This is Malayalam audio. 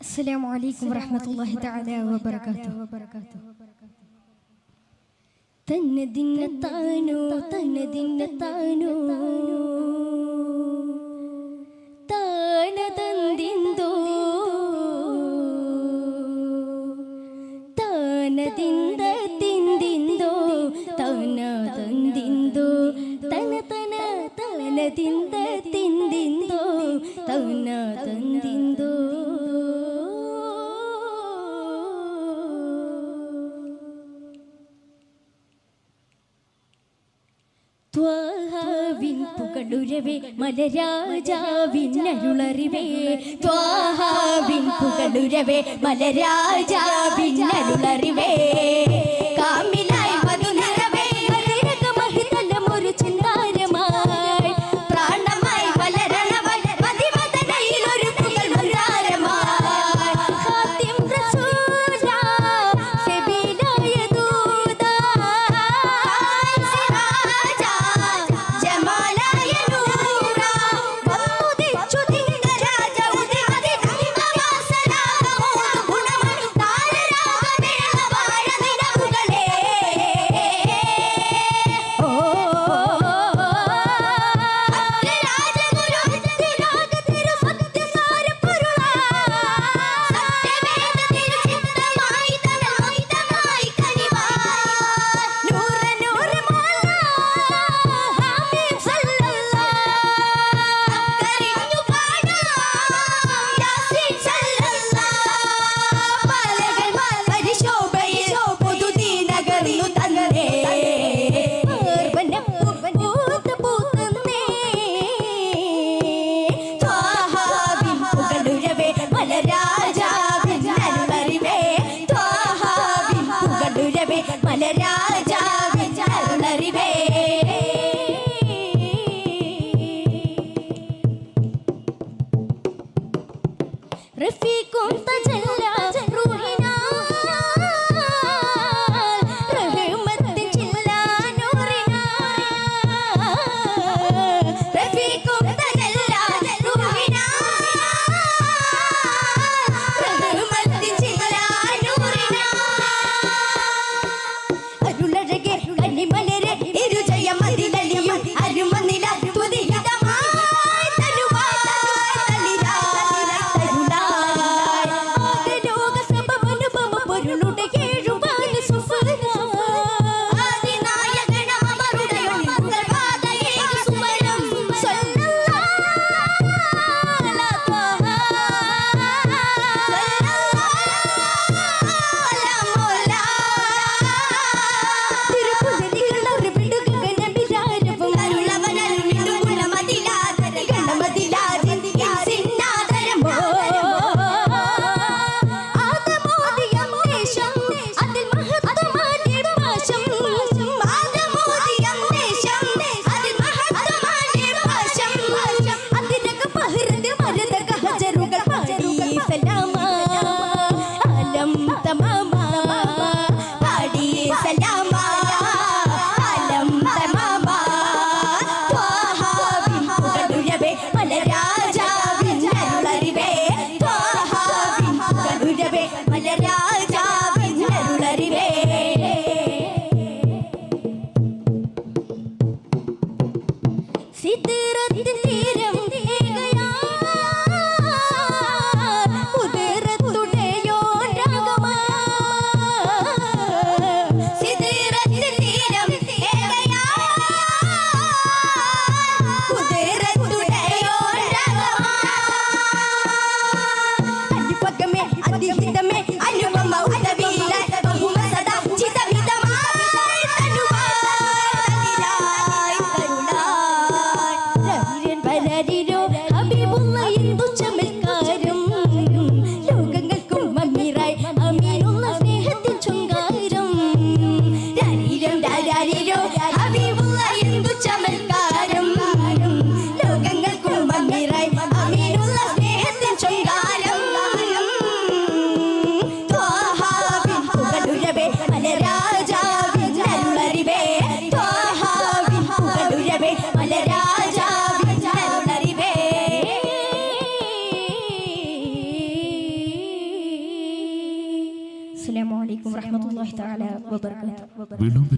السلام عليكم ورحمة الله تعالى وبركاته തന്നതിന്ന താനോ തന്നതിന്ന താനോ താനതന്തിന്തോ താനതിന്ത തിന്തിന്തോ തന തന്തിന്തോ തന തന താനതിന്ത തിന്തിന്തോ തന തന്തിന്തോ ത്വാഹാവിൻ പുകടുരവേ മലരാജാവിൻ അരുളറിവേ. ത്വാഹാവിൻ പുകടുരവേ മലരാജാവിൻ മധുരവേ മലരാജാവേ ചാരുണറിവേ رفيق تجلى روحنا അസ്സലാമു